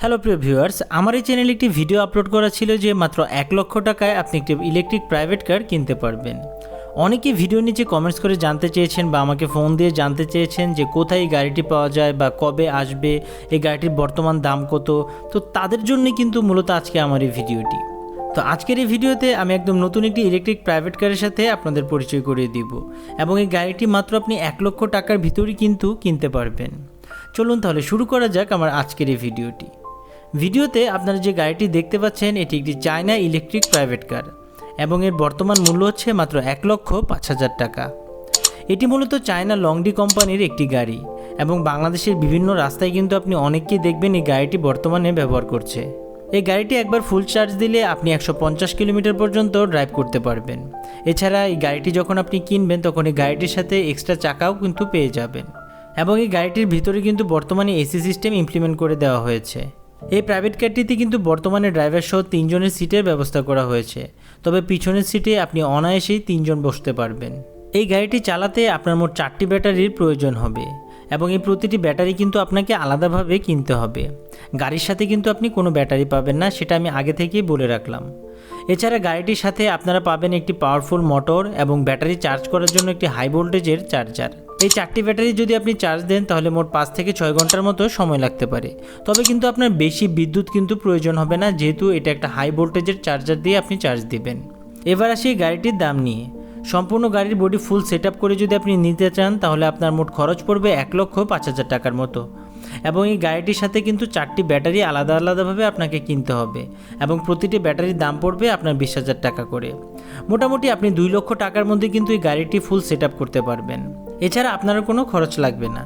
Hello প্রিয় viewers আমার এই চ্যানেলে একটি ভিডিও আপলোড করা ছিল যে মাত্র এক লক্ষ টাকায় আপনি একটি ইলেকট্রিক প্রাইভেট কার কিনতে পারবেন। অনেকেই ভিডিও নিচে কমেন্টস করে জানতে চেয়েছেন বা আমাকে ফোন দিয়ে জানতে চেয়েছেন যে কোথায় এই গাড়িটি পাওয়া যায় বা কবে আসবে, এই গাড়িটির বর্তমান দাম কত। তো তাদের জন্যই কিন্তু মূলত আজকে আমার এই ভিডিওটি তো আজকের এই ভিডিওতে আমি একদম নতুন একটি ইলেকট্রিক প্রাইভেট কারের সাথে আপনাদের পরিচয় করিয়ে দিব এবং এই গাড়িটি মাত্র আপনি এক লক্ষ টাকার ভিতরেই কিন্তু কিনতে পারবেন। চলুন তাহলে শুরু করা যাক আমার আজকের এই ভিডিওটি ভিডিওতে আপনারা যে গাড়িটি দেখতে পাচ্ছেন, এটি একটি চায়না ইলেকট্রিক প্রাইভেট কার এবং এর বর্তমান মূল্য হচ্ছে মাত্র এক লক্ষ পাঁচ হাজার টাকা। এটি মূলত চায়না লংডি কোম্পানির একটি গাড়ি এবং বাংলাদেশের বিভিন্ন রাস্তায় কিন্তু আপনি অনেককেই দেখবেন এই গাড়িটি বর্তমানে ব্যবহার করছে। এই গাড়িটি একবার ফুল চার্জ দিলে আপনি একশো পঞ্চাশ কিলোমিটার পর্যন্ত ড্রাইভ করতে পারবেন। এছাড়া এই গাড়িটি যখন আপনি কিনবেন, তখন এই গাড়িটির সাথে এক্সট্রা চাকাও কিন্তু পেয়ে যাবেন। এবং এই গাড়িটির ভিতরে কিন্তু বর্তমানে এসি সিস্টেম ইমপ্লিমেন্ট করে দেওয়া হয়েছে। এই প্রাইভেট কারটিতে কিন্তু বর্তমানে ড্রাইভার সহ তিনজনের সিটের ব্যবস্থা করা হয়েছে। তবে পিছনের সিটে আপনি অনায়াসেই তিনজন বসতে পারবেন। এই গাড়িটি চালাতে আপনার মোট চারটি ব্যাটারির প্রয়োজন হবে এবং এই প্রতিটি ব্যাটারি কিন্তু আপনাকে আলাদাভাবে কিনতে হবে। গাড়ির সাথে কিন্তু আপনি কোনো ব্যাটারি পাবেন না, সেটা আমি আগে থেকেই বলে রাখলাম। এছাড়া গাড়িটির সাথে আপনারা পাবেন একটি পাওয়ারফুল মোটর এবং ব্যাটারি চার্জ করার জন্য একটি হাই ভোল্টেজের চার্জার এই চারটি ব্যাটারি যদি আপনি চার্জ দেন, তাহলে মোট পাঁচ থেকে ছয় ঘণ্টার মতো সময় লাগতে পারে। তবে কিন্তু আপনার বেশি বিদ্যুৎ কিন্তু প্রয়োজন হবে না, যেহেতু এটা একটা হাই ভোল্টেজের চার্জার দিয়ে আপনি চার্জ দিবেন। এবার আসি গাড়িটির দাম নিয়ে। সম্পূর্ণ গাড়ির বডি ফুল সেট করে যদি আপনি নিতে চান, তাহলে আপনার মোট খরচ পড়বে এক লক্ষ পাঁচ হাজার টাকার মতো। এবং এই গাড়িটির সাথে কিন্তু চারটি ব্যাটারি আলাদা আলাদাভাবে আপনাকে কিনতে হবে। এবং প্রতিটি ব্যাটারির দাম পড়বে আপনার বিশ হাজার টাকা করে। মোটামুটি আপনি দুই লক্ষ টাকার মধ্যে কিন্তু এই গাড়িটি ফুল সেট করতে পারবেন। এছাড়া আপনারও কোনো খরচ লাগবে না।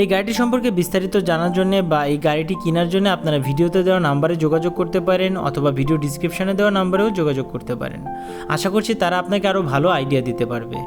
এই গাড়িটি সম্পর্কে বিস্তারিত জানার জন্য বা এই গাড়িটি কেনার জন্য আপনারা ভিডিওতে দেওয়া নাম্বারে যোগাযোগ করতে পারেন অথবা ভিডিও ডিসক্রিপশনে দেওয়া নাম্বারেও যোগাযোগ করতে পারেন। আশা করছি তারা আপনাকে আরও ভালো আইডিয়া দিতে পারবে।